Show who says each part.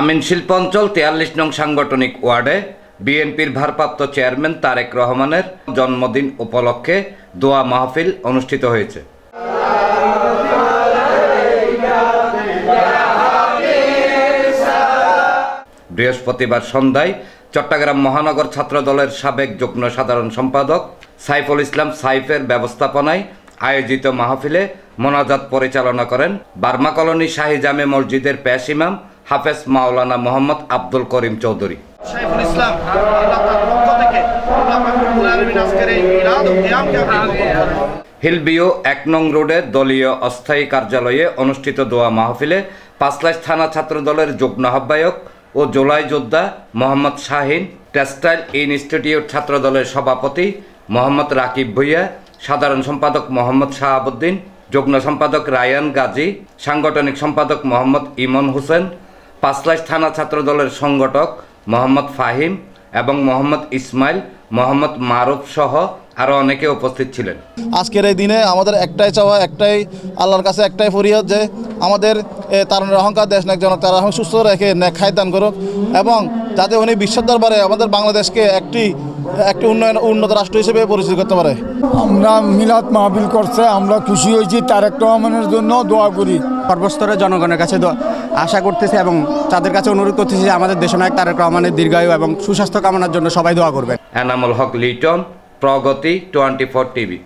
Speaker 1: আমিন শিল্পাঞ্চল, তেয়াল্লিশ নং সাংগঠনিক ওয়ার্ডে বিএনপির ভারপ্রাপ্ত চেয়ারম্যান তারেক রহমানের জন্মদিন উপলক্ষে দোয়া মাহফিল অনুষ্ঠিত হয়েছে। বৃহস্পতিবার সন্ধ্যায় চট্টগ্রাম মহানগর ছাত্র দলের সাবেক যুগ্ম সাধারণ সম্পাদক সাইফুল ইসলাম সাইফের ব্যবস্থাপনায় আয়োজিত মাহফিলে মোনাজাত পরিচালনা করেন বার্মা কলোনি শাহী জামে মসজিদের পেশ ইমাম হাফেজ মাওলানা মোহাম্মদ আব্দুল করিম চৌধুরী
Speaker 2: ইসলাম পক্ষ থেকে।
Speaker 1: হিলবিও এক নং রোডে দলীয় অস্থায়ী কার্যালয়ে অনুষ্ঠিত দোয়া মাহফিলে পাঁচলাইশ থানা ছাত্রদলের যুগ্ম আহ্বায়ক ও জোলাই যোদ্ধা মোহাম্মদ শাহিন টেক্সটাইল ইনস্টিটিউট ছাত্রদলের সভাপতি মোহাম্মদ রাকিব ভুইয়া সাধারণ সম্পাদক মোহাম্মদ শাহাবুদ্দিন যুগ্ম সম্পাদক রায়ান গাজী সাংগঠনিক সম্পাদক মোহাম্মদ ইমন হোসেন পাঁচলাইশ থানা ছাত্রদলের সংগঠক মোহাম্মদ ফাহিম এবং মোহাম্মদ ইসমাইল মোহাম্মদ মারুফ সহ আরও অনেকে উপস্থিত ছিলেন।
Speaker 3: আজকের এই দিনে আমাদের একটাই চাওয়া একটাই আল্লাহর কাছে একটাই ফরিয়াদ যে আমাদের তারুণের অহংকার দেশ নাক জনক তারা সুস্থ রেখে ন্যাক খায় দান করুক এবং যাতে উনি বিশ্বের দরবারে আমাদের বাংলাদেশকে একটি একটি উন্নয়ন উন্নত রাষ্ট্র হিসেবে পরিচিত করতে পারে।
Speaker 4: আমরা মিলাদ মাহফিল করছে আমরা খুশি হয়েছি তারেক রহমানের জন্য দোয়া করি।
Speaker 5: সর্বস্তরের জনগণের কাছে দোয়া- আশা করতেছি এবং তাদের কাছে অনুরোধ করতেছি যে আমাদের দেশনায়ক তারেক রহমানের দীর্ঘায়ু এবং সুস্বাস্থ্য কামনার জন্য সবাই দোয়া করবেন।
Speaker 1: Enamul Haque Liton, Pragati, twenty four TV.